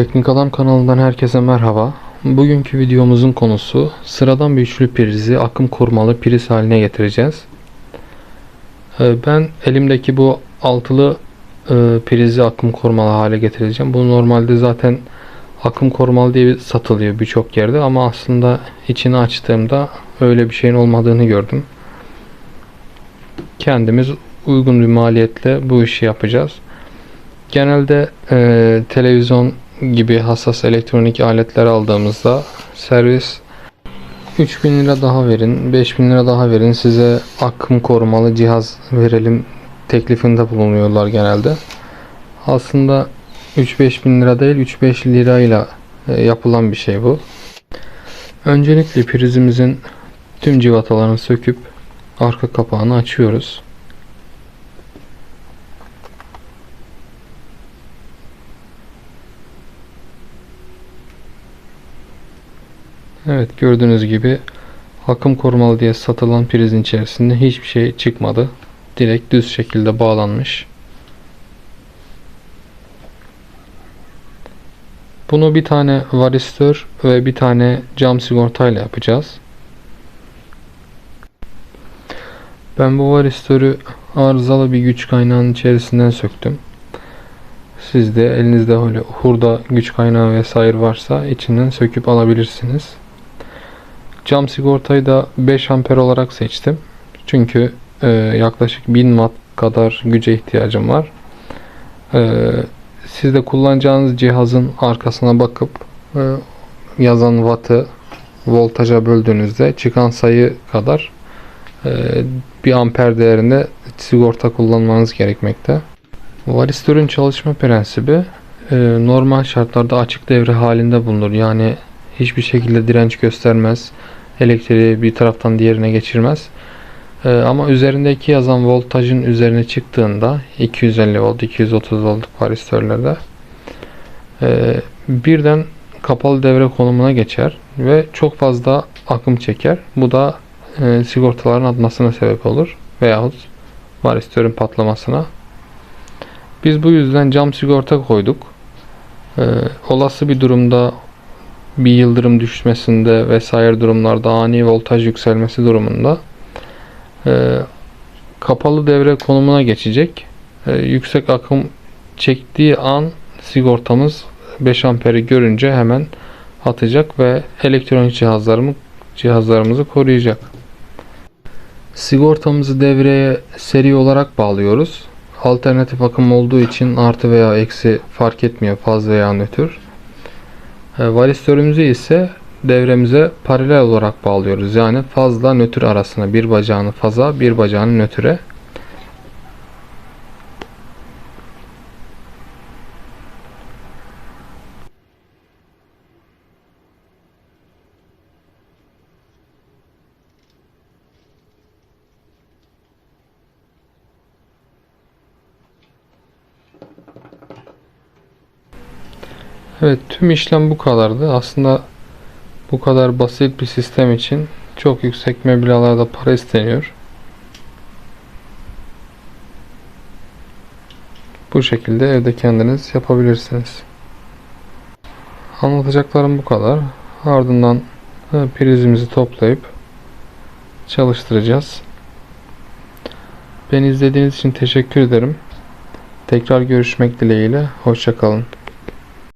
Teknik Adam kanalından herkese merhaba. Bugünkü videomuzun konusu sıradan bir üçlü prizi akım korumalı priz haline getireceğiz. Ee, Ben elimdeki bu altılı e, prizi akım korumalı hale getireceğim. Bu normalde zaten akım korumalı diye satılıyor birçok yerde ama aslında içini açtığımda öyle bir şeyin olmadığını gördüm. Kendimiz uygun bir maliyetle bu işi yapacağız. Genelde e, televizyon gibi hassas elektronik aletler aldığımızda servis 3000 lira daha verin, 5000 lira daha verin size akım korumalı cihaz verelim teklifinde bulunuyorlar genelde. Aslında 3-5 bin lira değil 3-5 lirayla e, yapılan bir şey bu. Öncelikle prizimizin tüm civatalarını söküp arka kapağını açıyoruz. Evet gördüğünüz gibi akım korumalı diye satılan prizin içerisinde hiçbir şey çıkmadı. Direkt düz şekilde bağlanmış. Bunu bir tane varistör ve bir tane cam sigortayla yapacağız. Ben bu varistörü arızalı bir güç kaynağının içerisinden söktüm. Siz de elinizde öyle hurda güç kaynağı vesaire varsa içinden söküp alabilirsiniz. Cam sigortayı da 5 amper olarak seçtim. Çünkü e, yaklaşık 1000 watt kadar güce ihtiyacım var. E, siz de kullanacağınız cihazın arkasına bakıp e, yazan wattı voltaja böldüğünüzde çıkan sayı kadar e, bir amper değerinde sigorta kullanmanız gerekmekte. Varistörün çalışma prensibi e, normal şartlarda açık devre halinde bulunur. Yani hiçbir şekilde direnç göstermez. Elektriği bir taraftan diğerine geçirmez. Ee, ama üzerindeki yazan voltajın üzerine çıktığında 250 volt, 230 volt varistörlerde e, birden kapalı devre konumuna geçer ve çok fazla akım çeker. Bu da e, sigortaların atmasına sebep olur veyahut varistörün patlamasına. Biz bu yüzden cam sigorta koyduk. E, olası bir durumda bir yıldırım düşmesinde vesaire durumlarda ani voltaj yükselmesi durumunda e, kapalı devre konumuna geçecek. E, yüksek akım çektiği an sigortamız 5 amperi görünce hemen atacak ve elektronik cihazlarımı cihazlarımızı koruyacak. Sigortamızı devreye seri olarak bağlıyoruz. Alternatif akım olduğu için artı veya eksi fark etmiyor faz veya nötr. E, Varistörümüzü ise devremize paralel olarak bağlıyoruz. Yani fazla nötr arasına bir bacağını faza bir bacağını nötre. Evet tüm işlem bu kadardı. Aslında bu kadar basit bir sistem için çok yüksek meblağlarda para isteniyor. Bu şekilde evde kendiniz yapabilirsiniz. Anlatacaklarım bu kadar. Ardından e, prizimizi toplayıp çalıştıracağız. Beni izlediğiniz için teşekkür ederim. Tekrar görüşmek dileğiyle. Hoşçakalın.